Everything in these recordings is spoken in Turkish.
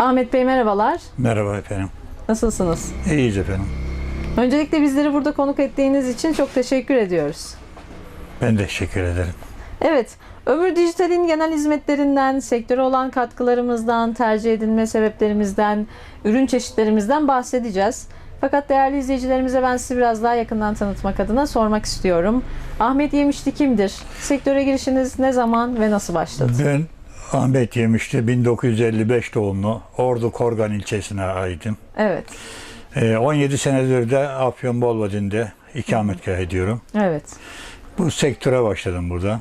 Ahmet Bey merhabalar. Merhaba efendim. Nasılsınız? İyiyiz efendim. Öncelikle bizleri burada konuk ettiğiniz için çok teşekkür ediyoruz. Ben de teşekkür ederim. Evet, Ömür Dijital'in genel hizmetlerinden, sektöre olan katkılarımızdan, tercih edilme sebeplerimizden, ürün çeşitlerimizden bahsedeceğiz. Fakat değerli izleyicilerimize ben sizi biraz daha yakından tanıtmak adına sormak istiyorum. Ahmet Yemişli kimdir? Sektöre girişiniz ne zaman ve nasıl başladı? Ben Ahmet Yemiş'te 1955 doğumlu Ordu Korgan ilçesine aitim. Evet, Ee, 17 senedir de Afyon Bolvadin'de ikametgah ediyorum. evet. Bu sektöre başladım burada.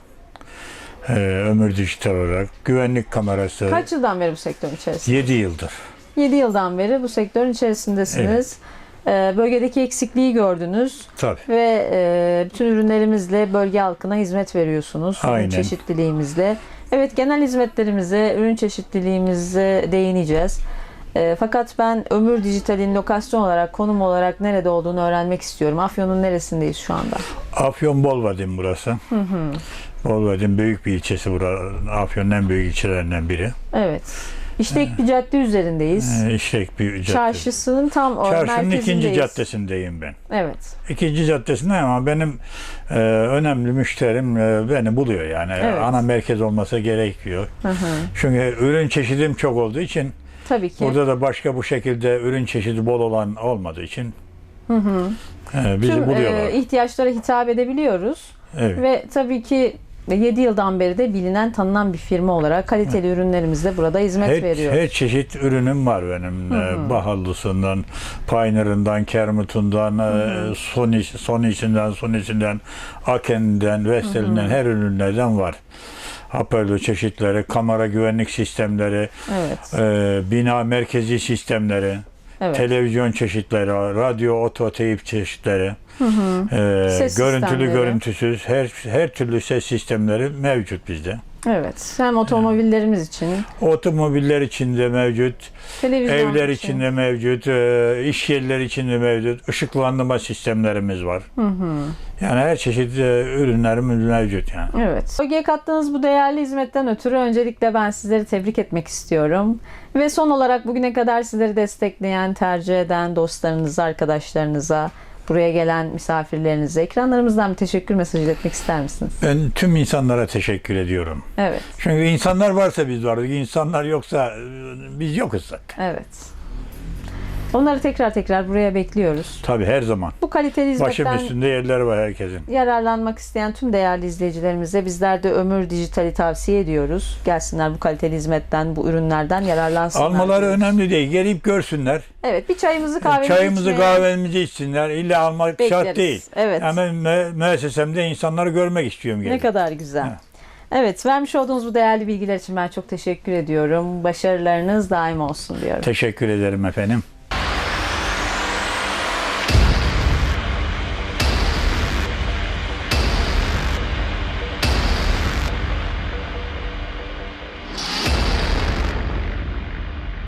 Ee, ömür dijital olarak. Güvenlik kamerası Kaç yıldan beri bu sektörün içerisinde? 7 yıldır. 7 yıldan beri bu sektörün içerisindesiniz. Ee, Bölgedeki eksikliği gördünüz Tabii. ve e, bütün ürünlerimizle bölge halkına hizmet veriyorsunuz. Aynen. çeşitliliğimizle. Evet genel hizmetlerimize, ürün çeşitliliğimize değineceğiz. E, fakat ben Ömür Dijital'in lokasyon olarak, konum olarak nerede olduğunu öğrenmek istiyorum. Afyon'un neresindeyiz şu anda? Afyon Bolvadin burası. Bolvadin büyük bir ilçesi burası. Afyon'un en büyük ilçelerinden biri. Evet. İşte bir cadde üzerindeyiz. Ee, İşlek bir cadde. Çarşısının tam o Çarşının ikinci caddesindeyim ben. Evet. İkinci caddesinde ama benim e, önemli müşterim e, beni buluyor yani. Evet. Ana merkez olmasa gerekiyor. Hı hı. Çünkü ürün çeşidim çok olduğu için Tabii ki. burada da başka bu şekilde ürün çeşidi bol olan olmadığı için e, bizi Tüm buluyorlar. e, ihtiyaçlara hitap edebiliyoruz. evet. Ve tabii ki 7 yıldan beri de bilinen, tanınan bir firma olarak kaliteli ürünlerimizle burada hizmet Her, veriyoruz. her çeşit ürünüm var benim. E, Bahallısından, Pioneer'ından, Kermut'undan, e, Sony, Sony'sinden, Sony'sinden, Aken'den, Vestel'inden her ürünlerden var. Hoparlör çeşitleri, kamera güvenlik sistemleri, Evet. e, bina merkezi sistemleri, Evet. televizyon çeşitleri, radyo, oto, teyip çeşitleri, e, Ses görüntülü, sistemleri. görüntüsüz her her türlü ses sistemleri mevcut bizde. Evet. Hem otomobillerimiz için, Otomobiller içinde mevcut, televizyon evler için. içinde mevcut, e, iş yerleri içinde mevcut, ışıklandırma sistemlerimiz var. Yani her çeşit e, ürünlerimiz mevcut yani. Evet. Bölgeye kattığınız bu değerli hizmetten ötürü öncelikle ben sizleri tebrik etmek istiyorum. Ve son olarak bugüne kadar sizleri destekleyen, tercih eden dostlarınıza, arkadaşlarınıza, buraya gelen misafirlerinize ekranlarımızdan bir teşekkür mesajı iletmek ister misiniz? Ben tüm insanlara teşekkür ediyorum. Evet. Çünkü insanlar varsa biz varız, insanlar yoksa biz yokuz zaten. Evet. Onları tekrar tekrar buraya bekliyoruz. Tabii her zaman. Bu kaliteli Başım hizmetten üstünde yerler var herkesin. yararlanmak isteyen tüm değerli izleyicilerimize bizler de Ömür Dijital'i tavsiye ediyoruz. Gelsinler bu kaliteli hizmetten, bu ürünlerden yararlansınlar. Almaları diyoruz. önemli değil. Gelip görsünler. Evet, bir çayımızı kahvemizi Çayımızı içmeye kahvemizi içsinler. İlla almak bekleriz. şart değil. Evet. Ben mü- müessesemde insanları görmek istiyorum. Ne gelip. kadar güzel. Evet. Evet, vermiş olduğunuz bu değerli bilgiler için ben çok teşekkür ediyorum. Başarılarınız daim olsun diyorum. Teşekkür ederim efendim.